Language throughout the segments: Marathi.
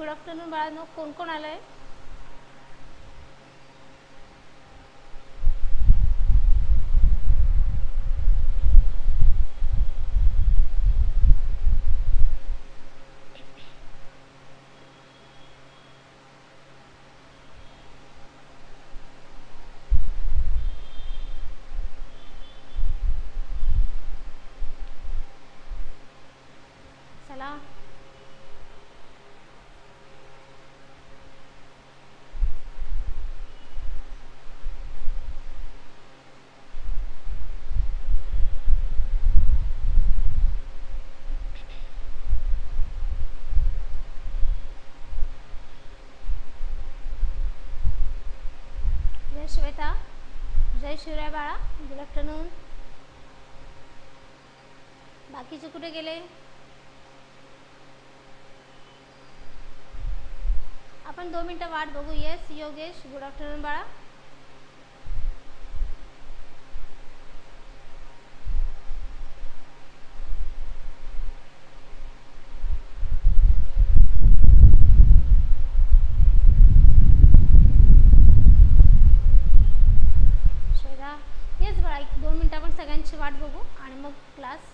गुड आफ्टरनून बाळांनो कोण कोण आलंय चला जय श्वेता जय शिवराय बाळा गुड आफ्टरनून बाकीचे कुठे गेले? आपण दोन मिनटं वाट बघू. येस योगेश गुड आफ्टरनून बाळा.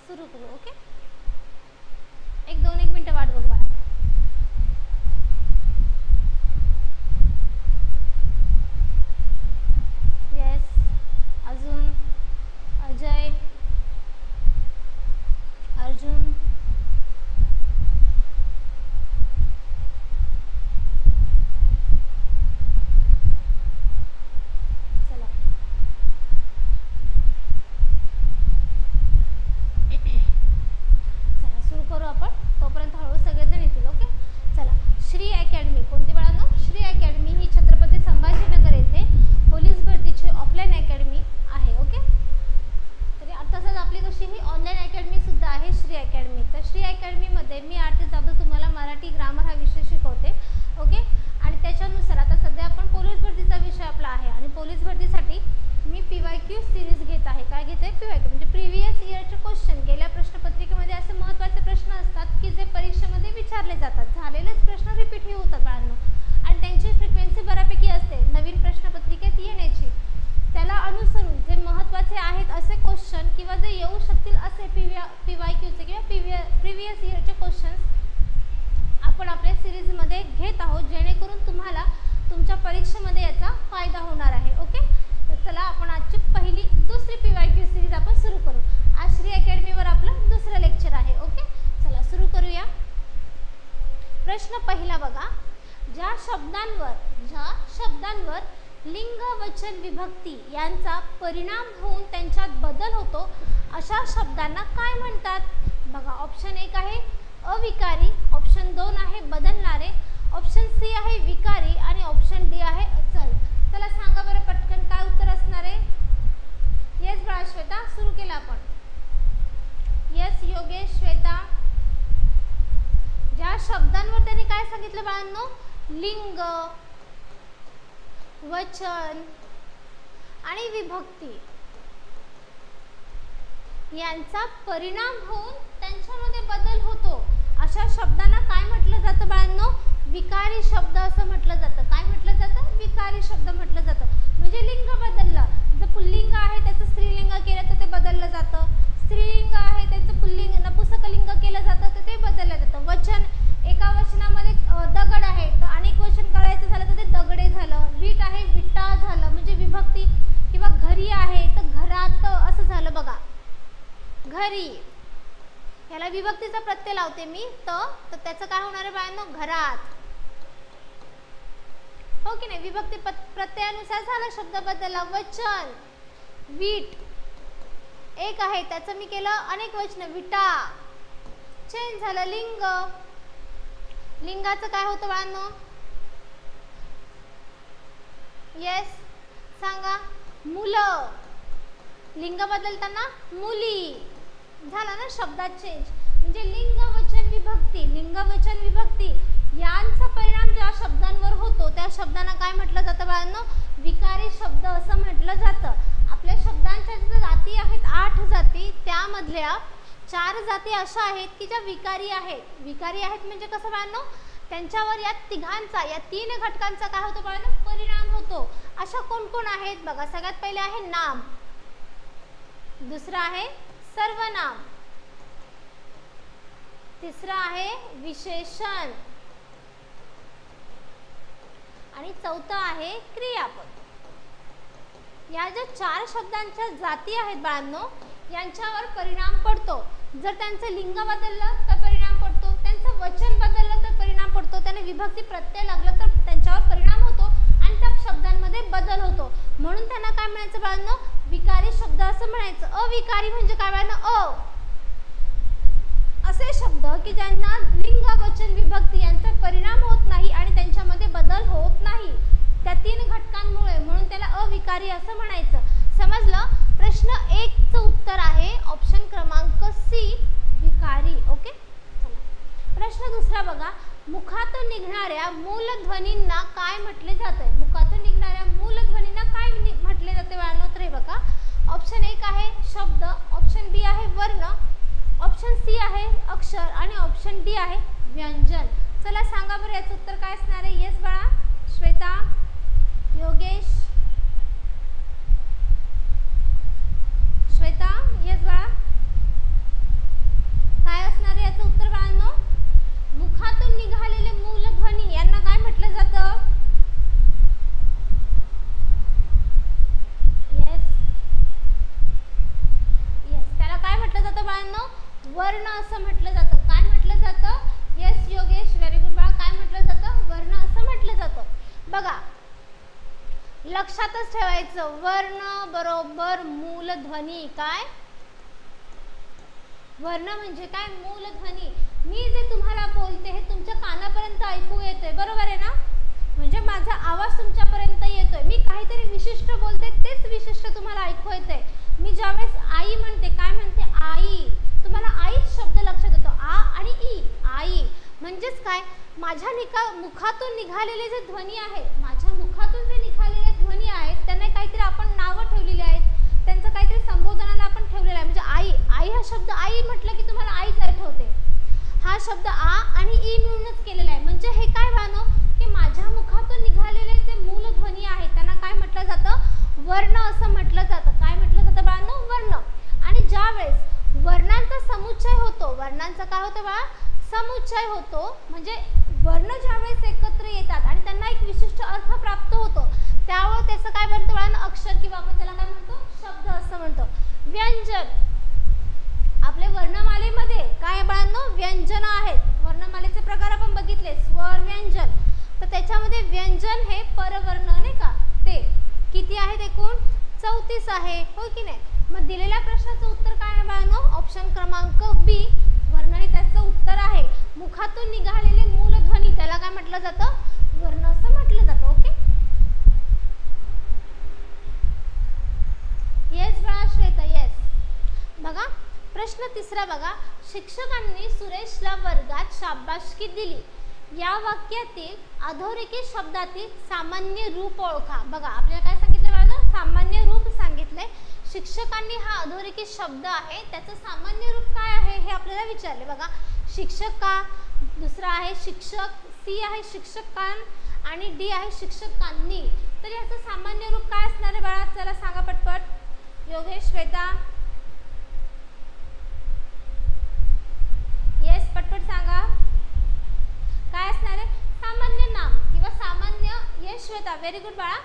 すると related question. मित्रांनो लिंग वचन आणि विभक्ती यांचा परिणाम होऊन त्यांच्यामध्ये बदल होतो. अशा शब्दांना काय म्हटलं जातं बाळांनो? विकारी शब्द असं म्हटलं जातं. काय म्हटलं जातं? विकारी शब्द म्हटलं जातं. म्हणजे लिंग बदललं. जर पुल्लिंग आहे त्याचं स्त्रीलिंग केलं तर ते बदललं जातं. स्त्रीलिंग आहे त्याचं पुल्लिंग नपुसकलिंग केलं जातं तर ते बदललं जातं. वचन एका वचनामध्ये दगड आहे. तर अनेक वचन करायचं झालं तर ते दगडे झालं. वीट आहे विटा झालं. म्हणजे विभक्ती किंवा घरी आहे तर घरात असं झालं बघा. घरी. ह्याला विभक्तीचा प्रत्यय लावते मी. त तर त्याचं काय होणार आहे बायांनो घरात. हो की नाही? विभक्ती प्रत्ययानुसार झाला शब्द बदलला. वचन. वीट. एक आहे. त्याचं मी केलं अनेक वचन. विटा. चेंज झालं. लिंग. लिंगाचं काय होतं बाळांनो? येस सांगा. मुलं. लिंग बदलताना मुली. झाला ना शब्दात चेंज म्हणजे लिंग वचन विभक्ती. लिंग वचन विभक्ती यांचा परिणाम ज्या शब्दांवर होतो त्या शब्दांना काय म्हटलं जातं बाळांनो? विकारी शब्द असं म्हटलं जातं. आपल्या शब्दांच्या ज्या जाती आहेत आठ जाती त्यामधल्या चार जाती अशा आहेत की ज्या विकारी आहेत. विकारी आहेत म्हणजे कसं बाळांनो? त्यांच्यावर या तिघांचा या तीन घटकांचा काय होतो बाळांनो? परिणाम होतो. अशा कोण कोण आहेत? बघा सगळ्यात पहिले आहे नाम. दुसरं आहे सर्वनाम. तिसरं आहे विशेषण. आणि चौथं आहे क्रियापद. या ज्या चार शब्दांच्या जाती आहेत बाळांनो यांच्यावर परिणाम पडतो. जर त्यांचं लिंग बदललं तर परिणाम पडतो. त्यांचं वचन बदललं तर परिणाम पडतो. त्याने विभक्ती प्रत्यय लागलं तर त्यांच्यावर परिणाम होतो आणि त्या शब्दांमध्ये बदल होतो. म्हणून त्यांना काय म्हणायचं बाळांनो? विकारी शब्द असं म्हणायचं. अविकारी म्हणजे काय बाळांनो? अ. असे शब्द की ज्यांना लिंग वचन विभक्ती यांचा परिणाम होत नाही आणि त्यांच्यामध्ये बदल होत नाही त्या तीन घटकांमुळे म्हणून त्याला अविकारी असं म्हणायचं समजलं प्रश्न एकचं उत्तर आहे ऑप्शन क्रमांक सी विकारी ओके चला प्रश्न दुसरा बघा मुखातून निघणाऱ्या मूलध्वनींना काय म्हटले जाते मुखातून निघणाऱ्या मूलध्वनींना काय नि- म्हटले जाते बाळांनो तर हे बघा ऑप्शन एक आहे शब्द ऑप्शन बी आहे वर्ण ऑप्शन सी आहे अक्षर आणि ऑप्शन डी आहे व्यंजन चला सांगा बरं याचं उत्तर काय असणार आहे येस बाळा श्वेता योगेश श्वेता येस बाळा काय असणार आहे याचं उत्तर बाळांनो मुखातून निघालेले मूलध्वनी यांना काय म्हटलं जातं येस येस त्याला काय म्हटलं जातं बाळांनो वर्ण असं म्हटलं जातं. काय म्हटलं जातं? येस योगेश व्हेरी गुड बाळा. काय म्हटलं जातं? वर्ण असं म्हटलं जातं. बघा लक्षातच ठेवायचं. वर्ण बरोबर मूलध्वनी काय? वर्ण म्हणजे काय? मूलध्वनी मी जे तुम्हाला बोलते हे तुमच्या कानापर्यंत ऐकू येतोय. बरोबर आहे ना? म्हणजे माझा आवाज तुमच्यापर्यंत येतोय. मी काहीतरी विशिष्ट बोलते तेच विशिष्ट तुम्हाला ऐकू येतंय. मी ज्यावेळेस आई म्हणते काय म्हणते? आई. तुम्हाला आईच शब्द लक्षात येतो. आ आणि ई. आई. म्हणजेच काय? माझ्या निका मुखातून निघालेले जे ध्वनी आहेत माझ्या मुखातून जे निघालेले ध्वनी आहेत त्यांना काहीतरी आपण नावं ठेवलेली आहेत. त्यांचं काहीतरी संबोधनाला आपण ठेवलेलं आहे. म्हणजे आई आई हा शब्द आई म्हटलं की तुम्हाला आईच आठवते. हा शब्द आ आणि ई मिळूनच केलेला आहे म्हणजे हे काय बानो की माझ्या मुखातून निघालेले जे मूलध्वनी आहेत त्यांना काय म्हटलं जातं वर्ण असं म्हटलं जातं काय म्हटलं जातं बाळांनो वर्ण आणि ज्या वेळेस वर्णांचा समुच्चय होतो वर्णांचा काय होतं बाळा समुच्चय होतो म्हणजे वर्ण ज्यावेळेस एकत्र येतात आणि त्यांना एक विशिष्ट अर्थ प्राप्त होतो त्यावेळेस त्याचं काय बनतं बाळांनो अक्षर किंवा आपण त्याला काय म्हणतो शब्द असं म्हणतो व्यंजन आपले वर्णमालेमध्ये काय बाळांनो व्यंजन आहेत वर्णमालेचे प्रकार आपण बघितले स्वर व्यंजन तर त्याच्यामध्ये व्यंजन हे परवर्ण नाही का ते किती आहेत एकूण चौतीस आहे हो की नाही मग दिलेल्या प्रश्नाचं उत्तर काय आहे बाळांनो ऑप्शन क्रमांक बी वर्ण हे त्याचं उत्तर आहे मुखातून निघालेले मूलध्वनी त्याला काय म्हटलं जातं वर्ण असं म्हटलं जातं ओके येस बाळा श्वेता येस बघा प्रश्न तिसरा बघा. शिक्षकांनी सुरेशला वर्गात शाबासकी दिली. या वाक्यातील अधोरेखित शब्दातील सामान्य रूप ओळखा. बघा आपल्याला काय सांगितलं बाळा सामान्य रूप सांगितलंय. शिक्षकांनी हा अधोरेखित शब्द आहे त्याचं सामान्य रूप काय आहे हे आपल्याला विचारले बघा शिक्षक का दुसरा आहे शिक्षक सी आहे शिक्षकां आणि डी आहे शिक्षकांनी. तर याचं सामान्य रूप काय असणार आहे बाळा? चला सांगा पटपट. योगेश श्वेता येस पटपट सांगा काय असणारे सामान्य नाम किंवा सामान्य ये श्वेता. व्हेरी गुड बाळा.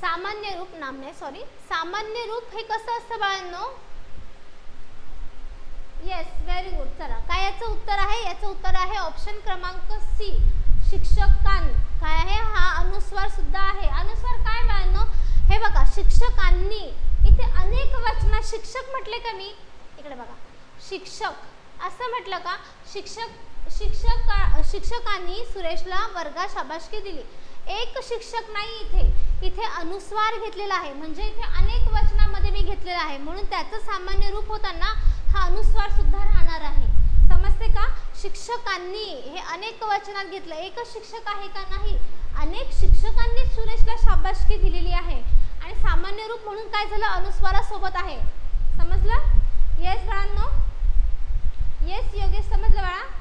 सामान्य रूप नाम नाही सॉरी सामान्य रूप हे कसं असतं बाळांनो? येस व्हेरी गुड चला काय याचं उत्तर आहे? याचं उत्तर आहे ऑप्शन क्रमांक सी शिक्षकां काय आहे? हा अनुस्वार सुद्धा आहे. अनुस्वार काय बाळांनो? हे बघा शिक्षकांनी इथे अनेक वचना शिक्षक म्हटले का मी? इकडे बघा. शिक्षक. असं म्हटलं का? शिक्षक शिक्षक शिक्षकांनी सुरेशला वर्गात शाबाशकी दिली. एक शिक्षक नाही इथे. इथे अनुस्वार घेतलेला आहे. म्हणजे इथे अनेक वचनामध्ये मी घेतलेला आहे. म्हणून त्याचं सामान्य रूप होताना हा अनुस्वार सुद्धा राहणार आहे. समजते का? शिक्षकांनी हे अनेक वचनात घेतलं. एकच शिक्षक आहे का नाही? अनेक शिक्षकांनी सुरेशला शाबाशकी दिलेली आहे. आणि सामान्य रूप म्हणून काय झालं? अनुस्वारासोबत आहे. समजलं? येस बाळांनो? येस योगेश समजलं बाळा?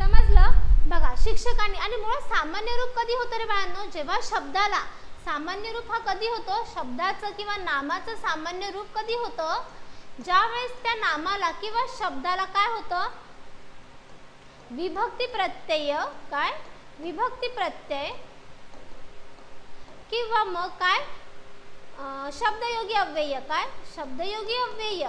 समजलं? बघा शिक्षकांनी आणि मुळात सामान्य रूप कधी होतं रे बाळांनो? जेव्हा शब्दाला सामान्य रूप हा कधी होतो? शब्दाचं किंवा नामाचं सामान्य रूप कधी होतं? ज्यावेळेस त्या नामाला किंवा शब्दाला काय होतं? विभक्ती प्रत्यय काय? विभक्ती प्रत्यय. किंवा मग काय? शब्दयोगी अव्यय काय? शब्दयोगी अव्यय.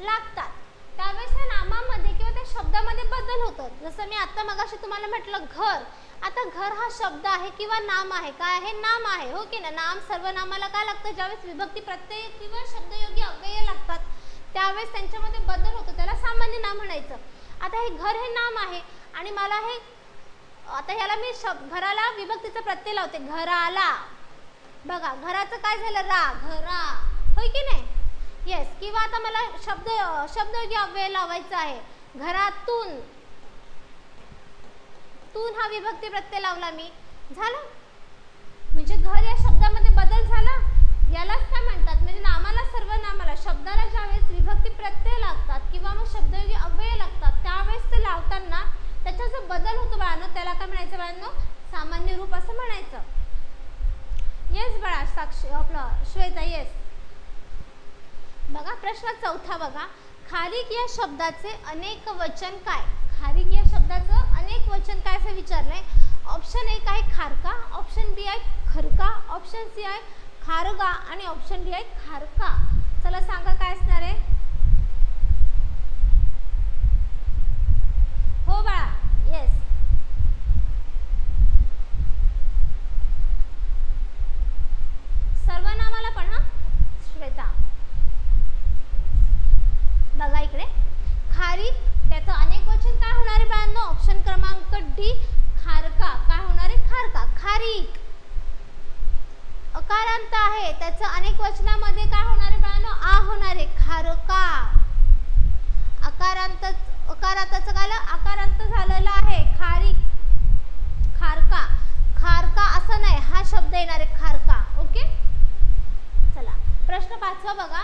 लागतात. त्यावेळेस त्या नामामध्ये किंवा त्या शब्दामध्ये बदल होतात जसं मी आत्ता मगाशी तुम्हाला म्हटलं घर. आता घर हा शब्द आहे किंवा नाम आहे? काय आहे? नाम आहे. हो की ना नाम सर्वनामाला काय लागतं? ज्यावेळेस विभक्ती प्रत्यय किंवा शब्दयोगी अव्यय लागतात त्यावेळेस त्यांच्यामध्ये बदल होतो. त्याला सामान्य नाम म्हणायचं. आता हे घर हे नाम आहे आणि मला हे आता ह्याला मी शब्द घराला विभक्तीचा प्रत्यय लावते. घराला. बघा घराचं काय झालं? रा घरा होय की नाही? येस किंवा आता मला शब्द शब्दयोगी अव्यय लावायचा आहे. घरातून तून हा विभक्ती प्रत्यय लावला मी. झालं? म्हणजे घर या शब्दामध्ये बदल झाला? यालाच काय म्हणतात? म्हणजे नामाला सर्व नामाला शब्दाला ज्यावेळेस विभक्ती प्रत्यय लागतात किंवा मग शब्दयोगी अव्यय लागतात त्यावेळेस ते लावताना त्याचा जो बदल होतो बाळांनो. त्याला काय म्हणायचं बाळांनो? सामान्य रूप असं म्हणायचं. येस बाळा साक्षी आपलं श्वेता येस बघा प्रश्न चौथा बघा. खारिक या शब्दाचे अनेक वचन काय? खारिक या शब्दाचं अनेक वचन काय असं विचारलंय ऑप्शन एक आहे खारका ऑप्शन बी आहे खरका ऑप्शन सी आहे खारगा आणि ऑप्शन डी आहे खारका. चला सांगा काय असणार आहे हो बाळा येस सर्वनामाला पण हा श्वेता बघा इकडे खारीक त्याचं अनेक वचन काय होणार आहे बाळांनो ऑप्शन क्रमांक डी खारका काय होणार आहे खारका खारीक अकारांत आहे त्याचं अनेक वचनामध्ये काय होणार आहे बाळांनो आ होणार आहे खारका अकारांत अकारांताचं काय आलं? अकारांत झालेलं आहे खारीक खारका खारका असं नाही हा शब्द येणार आहे खारका ओके चला प्रश्न पाचवा बघा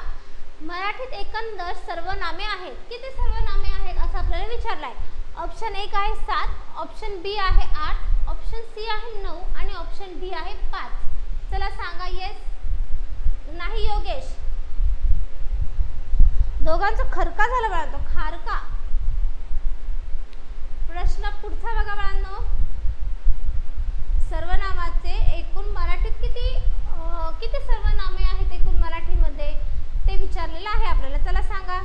मराठीत एकंदर सर्वनामे आहेत किती सर्वनामे आहेत असं आपल्याला विचारलंय ऑप्शन एक आहे सात ऑप्शन बी आहे आठ ऑप्शन सी आहे नऊ आणि ऑप्शन बी आहे पाच. चला सांगा येस नाही योगेश. दोघांचा खरका झाला बाळांनो खारका. प्रश्न पुढचा बघा बाळांनो. सर्वनामाचे एकूण मराठीत किती किती सर्वनामे आहेत एकूण मराठीमध्ये? ते विचारलेलं आहे आपल्याला. चला सांगा.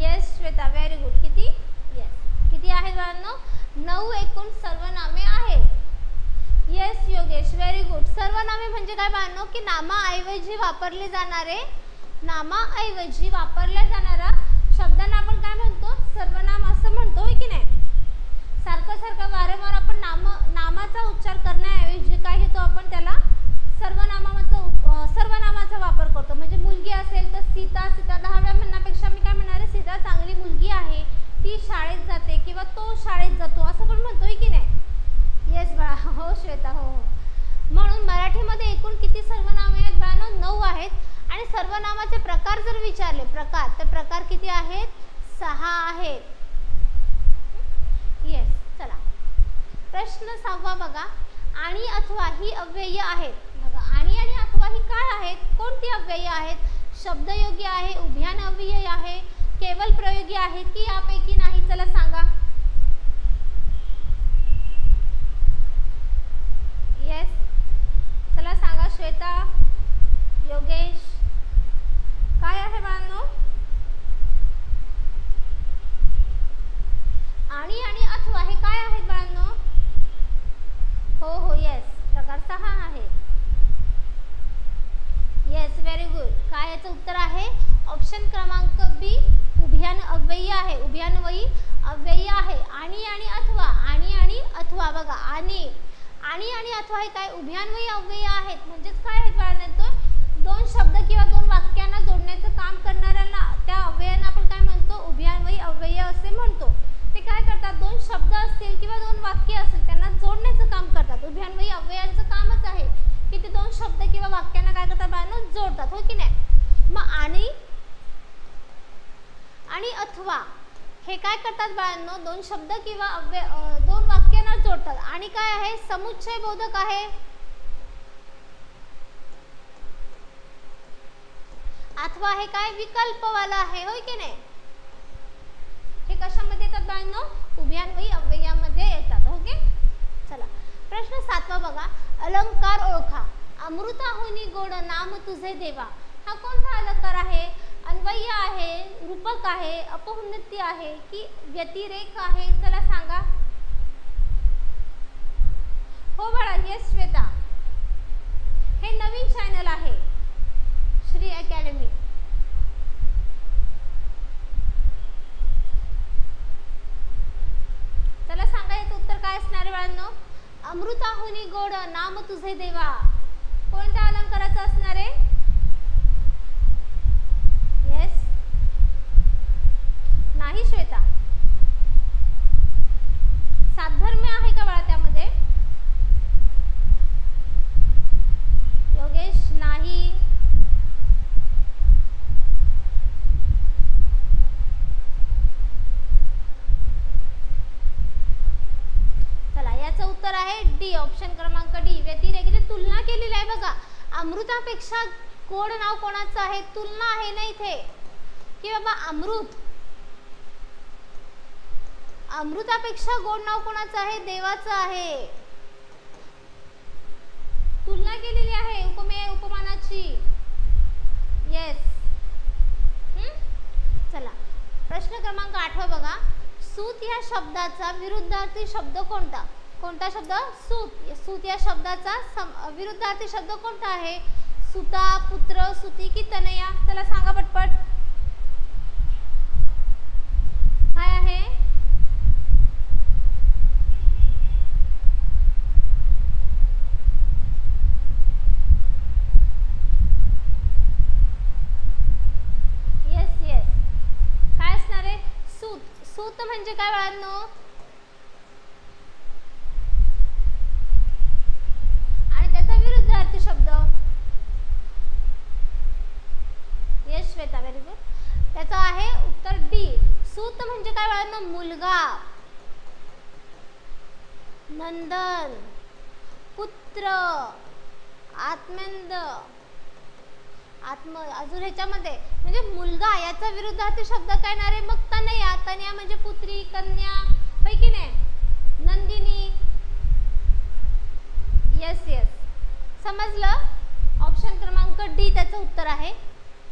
येस श्वेता व्हेरी गुड किती? किती आहेत बाळांनो नऊ एकूण सर्वनामे आहेत येस योगेश व्हेरी गुड सर्वनामे म्हणजे काय बाळांनो की नामाऐवजी वापरले जाणारे नामाऐवजी वापरल्या जाणारा शब्दांना आपण काय म्हणतो? सर्वनाम असं म्हणतो होय की नाही? सारखं सारखं वारंवार आपण नाम नामाचा उच्चार करण्याऐवजी काय घेतो आपण त्याला? सर्वनामाचा सर्वनामाचा वापर करतो. म्हणजे मुलगी असेल तर सीता सीता दहाव्या म्हणण्यापेक्षा मी काय म्हणणार आहे सीता चांगली मुलगी आहे. ती शाळेत जाते. किंवा तो शाळेत जातो असं पण म्हणतोय की नाही? येस बाळा. हो श्वेता हो हो. म्हणून मराठीमध्ये एकूण किती सर्वनामे आहेत बाळांनो? नऊ आहेत. आणि सर्वनामाचे प्रकार जर विचारले प्रकार तर प्रकार किती आहेत? सहा आहेत. येस चला. प्रश्न सहावा बघा. आणि अथवा ही अव्यय आहेत. बघा आणि आणि अथवा ही काय आहेत? कोणती अव्यय आहेत? शब्दयोगी आहे उभ्यान अव्यय आहे केवल प्रयोगी आहेत की यापैकी नाही? चला सांगा. वय काय उभयान्वयी अव्यय आहेत. म्हणजेच काय आहेत बाळांना? दोन शब्द किंवा दोन वाक्यांना जोडण्याचं काम करणाऱ्याला त्या अव्ययांना आपण काय म्हणतो? उभयान्वयी अव्यय असे म्हणतो. ते काय करतात? दोन शब्द असतील किंवा दोन वाक्य असतील त्यांना जोडण्याचं काम करतात. उभयान्वयी अव्ययांचं कामच आहे. की ते दोन शब्द किंवा वाक्यांना काय करतात बाळांना? जोडतात. हो की नाही? मग आणि आणि अथवा हे काय करतात बाळांनो? दोन शब्द किंवा अव्यय काय आहे? समुच्चय बोधक आहे. अथवा हे काय विकल्पवाला आहे होय की नाही? हे कशामध्ये येतात बाळांनो? उभ्यान्वयी अव्ययामध्ये येतात हो ओके चला प्रश्न सातवा बघा. अलंकार ओळखा. अमृताहुनी गोड नाम तुझे देवा. हा कोणता अलंकार आहे? अन्वय्य आहे रूपक आहे अपहुन्नती आहे की व्यतिरेक आहे? चला सांगा. हो बाळा येस श्वेता. हे नवीन चॅनल आहे. श्री अकॅडमी त्याला सांगा याचं उत्तर काय असणार आहे बाळांनो? अमृताहुनी गोड नाम तुझे देवा. कोणत्या अलंकाराचं असणार आहे येस नाही श्वेता साधर्म्य आहे का बाळा त्यामध्ये योगेश नाही चला याचं उत्तर आहे डी ऑप्शन क्रमांक डी व्यतिरेक इथे तुलना केलेली आहे बघा पेक्षा गोड नाव कोणाचं आहे तुलना आहे ना इथे. की बाबा अमृत. अमृतापेक्षा गोड नाव कोणाचं आहे देवाचं आहे. तुलना केलेली आहे उपमेय उपमानाची. येस चला. प्रश्न क्रमांक आठवा बघा. सूत या शब्दाचा विरुद्धार्थी शब्द कोणता? कोणता शब्द? सूत. सूत या शब्दाचा सम विरुद्धार्थी शब्द कोणता आहे? सुता पुत्र सुती की तनया? त्याला सांगा पटपट. काय आहे. येस येस काय असणार आहे? सूत. सूत म्हणजे काय बाळांनो आणि त्याचा विरुद्धार्थी शब्द येस श्वेता व्हेरी गुड त्याचा आहे उत्तर डी सूत म्हणजे काय बाळांनो मुलगा नंदन पुत्र. आत्मंद. आत्म अजून ह्याच्यामध्ये म्हणजे मुलगा याचा विरुद्धार्थी शब्द काय येणार आहे मग तनया तनया म्हणजे पुत्री कन्या पैकी नाही? नंदिनी. येस येस समजलं? ऑप्शन क्रमांक डी त्याचं उत्तर आहे.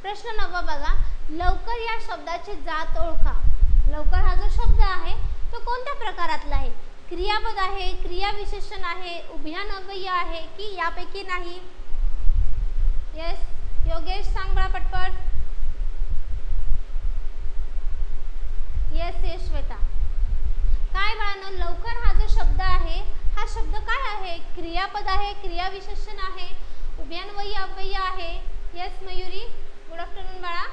प्रश्न नववा बघा. लवकर या शब्दाची जात ओळखा. लवकर हा जो शब्द आहे तो कोणत्या प्रकारातला आहे? क्रियापद आहे क्रियाविशेषण आहे उभयानव्यय आहे की यापैकी नाही? येस योगेश सांग बळा पटपट. Yes yes Shweta. काय बाळानं लवकर हा जो शब्द आहे हा शब्द काय आहे? क्रियापद आहे क्रियाविशेषण आहे उभयान्वयी अव्यय आहे. येस मयुरी गुड आफ्टरनून बाळा.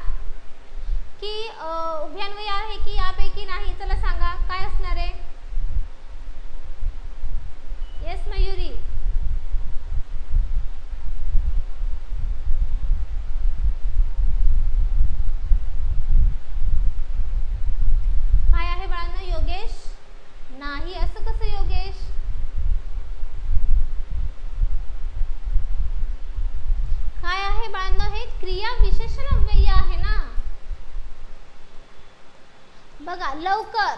की उभ्यान्वयी आहे की यापैकी नाही? चला सांगा काय असणार आहे येस मयुरी काय आहे बाळांनो योगेश नाही असं कसं योगेश काय आहे बाळांनो हे क्रिया विशेषण अव्यय आहे ना बघा लवकर.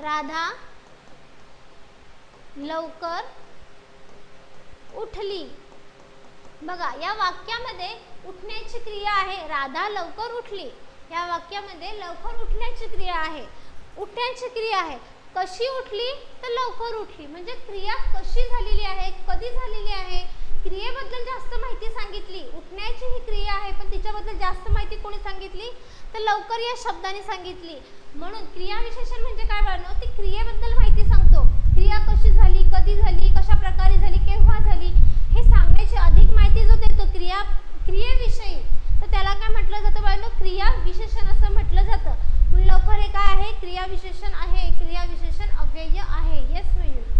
राधा लवकर उठली. बघा या वाक्यामध्ये उठण्याची क्रिया आहे. राधा लवकर उठली. या वाक्यामध्ये लवकर उठण्याची क्रिया आहे. उठण्याची क्रिया आहे. कशी उठली? तर लवकर उठली. म्हणजे क्रिया कशी झालेली आहे? कधी झालेली आहे? क्रियेबद्दल जास्त माहिती सांगितली. उठण्याची ही क्रिया आहे पण तिच्याबद्दल जास्त माहिती कोणी सांगितली? तर लवकर या शब्दाने सांगितली. म्हणून क्रियाविशेषण म्हणजे काय बनव ती क्रियेबद्दल माहिती सांगतो. क्रिया कशी झाली कधी झाली कशा प्रकारे झाली केव्हा झाली हे सांगण्याची अधिक माहिती जो देतो क्रिया क्रियेविषयी. तर त्याला काय म्हटलं जातं बाळांनो? क्रिया विशेषण असं म्हटलं जातं. म्हणून लवकर हे काय आहे? क्रिया विशेषण आहे. क्रिया विशेषण अव्यय आहे. येस मयूर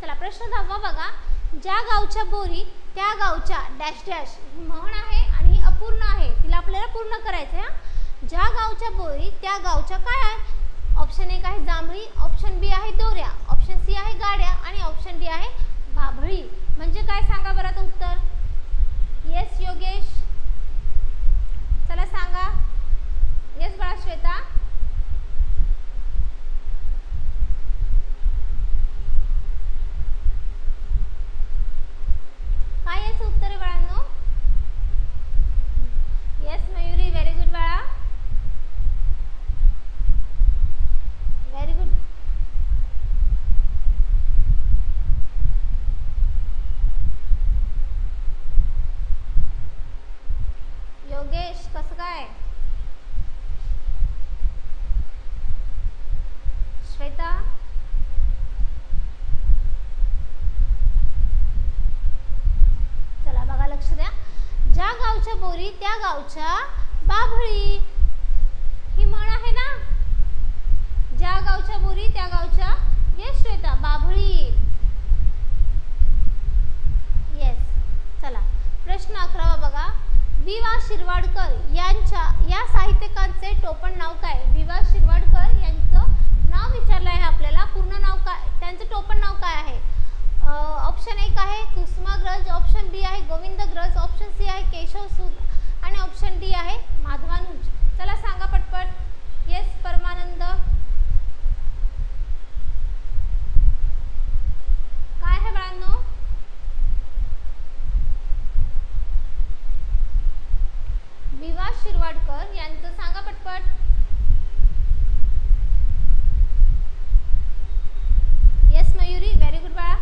चला प्रश्न दहावा बघा. ज्या गावच्या बोरी त्या गावच्या डॅश डॅश ही म्हण आहे आणि ही अपूर्ण आहे. तिला आपल्याला पूर्ण करायचं आहे ज्या गावच्या बोरी त्या गावच्या काय आहे? ऑप्शन एक आहे जांभळी ऑप्शन बी आहे दोऱ्या ऑप्शन सी आहे गाड्या आणि ऑप्शन डी आहे बाभळी. म्हणजे काय सांगा बरं आता उत्तर येस योगेश चला सांगा येस बाळा श्वेता काय याचं उत्तर आहे बाळांनो येस मयुरी व्हेरी गुड बाळा व्हेरी गुड योगेश कसं काय श्वेता चला बघा लक्ष द्या ज्या गावच्या बोरी त्या गावच्या बाभळी ही म्हण आहे ना ज्या गावच्या बोरी त्या गावच्या येस श्वेता बाभळी येस चला प्रश्न अकरावा बघा वि वा शिरवाडकर यांच्या या साहित्यिकांचे टोपण नाव काय वि वा शिरवाडकर यांचं नाव विचारलं आहे आपल्याला पूर्ण नाव काय त्यांचं टोपण नाव काय आहे ऑप्शन एक आहे कुसुमाग्रज ऑप्शन बी आहे गोविंदग्रज ऑप्शन सी आहे केशव सूद आणि ऑप्शन डी आहे माधवानुज चला सांगा पटपट येस परमानंद काय आहे बाळांनो विवा शिरवाडकर यांचं सांगा पटपट येस मयुरी व्हेरी गुड बाळा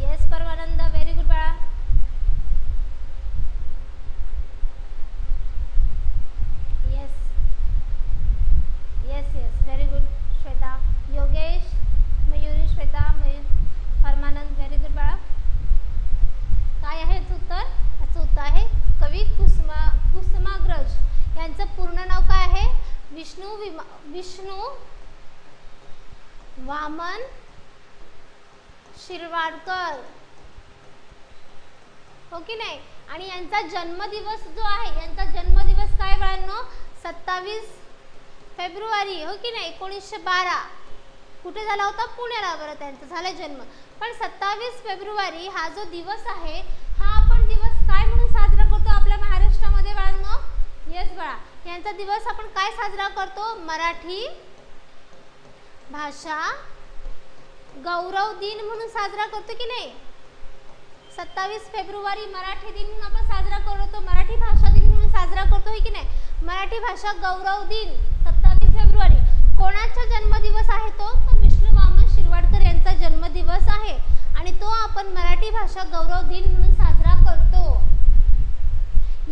येस परमानंद व्हेरी गुड बाळा yes yes yes very good Shweta Yogesh Mayuri Shweta Mayur Paramanand very good बाळा काय आहे याचं उत्तर याचं उत्तर आहे कवी कुसुमा कुसुमाग्रज यांचं पूर्ण नाव काय आहे विष्णू विमा विष्णू वामन शिरवाडकर हो की नाही? आणि यांचा जन्मदिवस जो आहे यांचा जन्मदिवस काय बाळांनो? सत्तावीस फेब्रुवारी हो की नाही? एकोणीसशे बारा. कुठे झाला होता? पुण्याला. बरं त्यांचा झाला जन्म. पण सत्तावीस फेब्रुवारी हा जो दिवस आहे हा आपण दिवस काय म्हणून साजरा करतो आपल्या महाराष्ट्रामध्ये बाळांनो? येस बाळा यांचा दिवस आपण काय साजरा करतो? मराठी भाषा गौरव दिन म्हणून साजरा करतो की नाही? सत्तावीस फेब्रुवारी मराठी दिन म्हणून आपण साजरा करतो. मराठी भाषा दिन म्हणून साजरा करतो की नाही? मराठी भाषा गौरव दिन सत्तावीस फेब्रुवारी. कोणाचा जन्मदिवस आहे तो? तर विष्णू वामन शिरवाडकर यांचा जन्मदिवस आहे. आणि तो आपण मराठी भाषा गौरव दिन म्हणून साजरा करतो.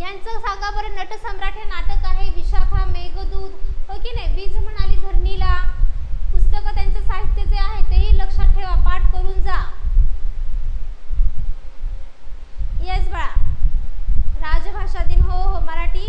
यांचं सांगा बरं नटसम्राट हे नाटक आहे. विशाखा मेघदूत हो की नाही? वीज म्हणाली धरणीला. पुस्तकं त्यांचं साहित्य जे आहे तेही लक्षात ठेवा पाठ करून जा. येस बाळा. राजभाषा दिन हो हो मराठी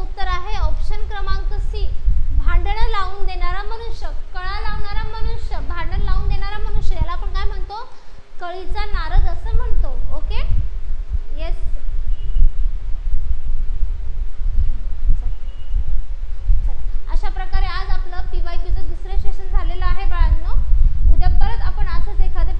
उत्तर आहे. ऑप्शन क्रमांक सी भांडणं लावून देणारा मनुष्य. कळा लावणारा मनुष्य भांडण लावून देणारा मनुष्य याला आपण काय म्हणतो? कळीचा नारद असं म्हणतो. ओके येस अशा प्रकारे आज आपलं पीवायक्यूचं दुसरं सेशन झालेलं आहे बाळांनो. उद्या परत आपण असंच एखादं